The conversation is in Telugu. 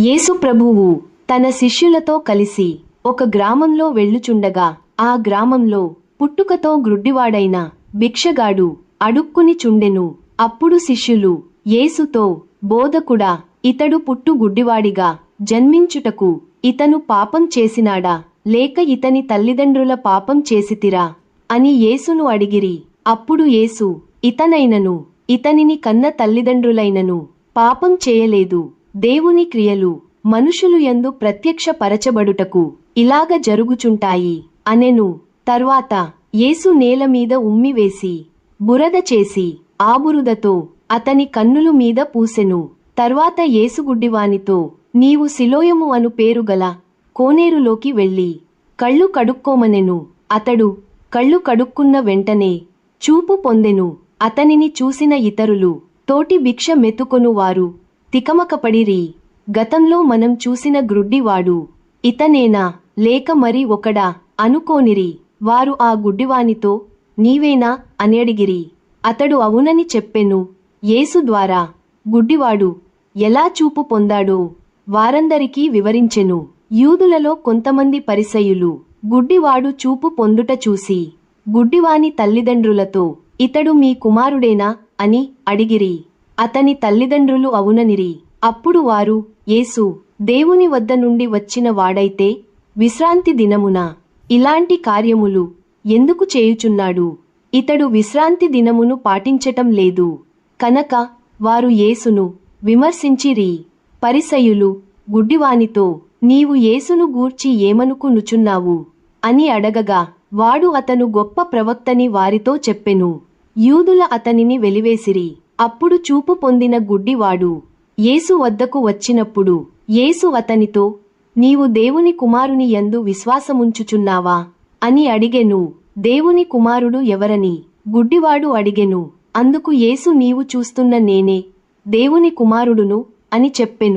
యేసు ప్రభువు తన శిష్యులతో కలిసి ఒక గ్రామంలో వెళ్ళుచుండగా ఆ గ్రామంలో పుట్టుకతో గ్రుడ్డివాడైన భిక్షగాడు అడుక్కుని చుండెను. అప్పుడు శిష్యులు యేసుతో బోధకుడా ఇతడు పుట్టు గుడ్డివాడిగా జన్మించుటకు ఇతను పాపం చేసినాడా? లేక ఇతని తల్లిదండ్రుల పాపం చేసితిరా? అని యేసును అడిగిరి. అప్పుడు యేసు ఇతనైనను ఇతనిని కన్న తల్లిదండ్రులైనను పాపం చేయలేదు. దేవుని క్రియలు మనుషులు యందు ప్రత్యక్ష పరచబడుటకు ఇలాగ జరుగుచుంటాయి అనెను. తర్వాత యేసు నేల మీద ఉమ్మివేసి బురద చేసి ఆ బురదతో అతని కన్నులు మీద పూసెను. తర్వాత యేసుగుడ్డివానితో నీవు సిలోయము అను పేరుగల కోనేరులోకి వెళ్ళి కళ్ళు కడుక్కోమనెను. అతడు కళ్ళు కడుక్కున్న వెంటనే చూపు పొందెను. అతనిని చూసిన ఇతరులు తోటి భిక్ష మెతుకొను వారు తికమకపడిరి. గతంలో మనం చూసిన గ్రుడ్డివాడు ఇతనేనా? లేక మరి ఒకడా? అనుకోనిరి. వారు ఆ గుడ్డివానితో నీవేనా అని అడిగిరి. అతడు అవునని చెప్పెను. యేసు ద్వారా గుడ్డివాడు ఎలా చూపు పొందాడో వారందరికీ వివరించెను. యూదులలో కొంతమంది పరిసయులు గుడ్డివాడు చూపు పొందుట చూసి గుడ్డివాని తల్లిదండ్రులతో ఇతడు మీ కుమారుడేనా అని అడిగిరి. అతని తల్లిదండ్రులు అవుననిరి. అప్పుడు వారు యేసు దేవుని వద్ద నుండి వచ్చిన వాడైతే విశ్రాంతి దినమున? ఇలాంటి కార్యములు ఎందుకు చేయుచున్నాడు? ఇతడు విశ్రాంతి దినమును పాటించటం లేదు. కనుక వారు యేసును విమర్శించిరి. పరిసయులు గుడ్డివానితో నీవు యేసును గూర్చి ఏమనుకునుచున్నావు అని అడగగా వాడు అతను గొప్ప ప్రవక్తని వారితో చెప్పెను. యూదుల అతనిని వెలివేసిరి. అప్పుడు చూపు పొందిన గుడ్డివాడు యేసు వద్దకు వచ్చినప్పుడు యేసు అతనితో నీవు దేవుని కుమారుని యందు విశ్వాసముంచుచున్నావా? అని అడిగెను. దేవుని కుమారుడు ఎవరని? గుడ్డివాడు అడిగెను. అందుకు యేసు నీవు చూస్తున్న నేనే దేవుని కుమారుడును అని చెప్పెను.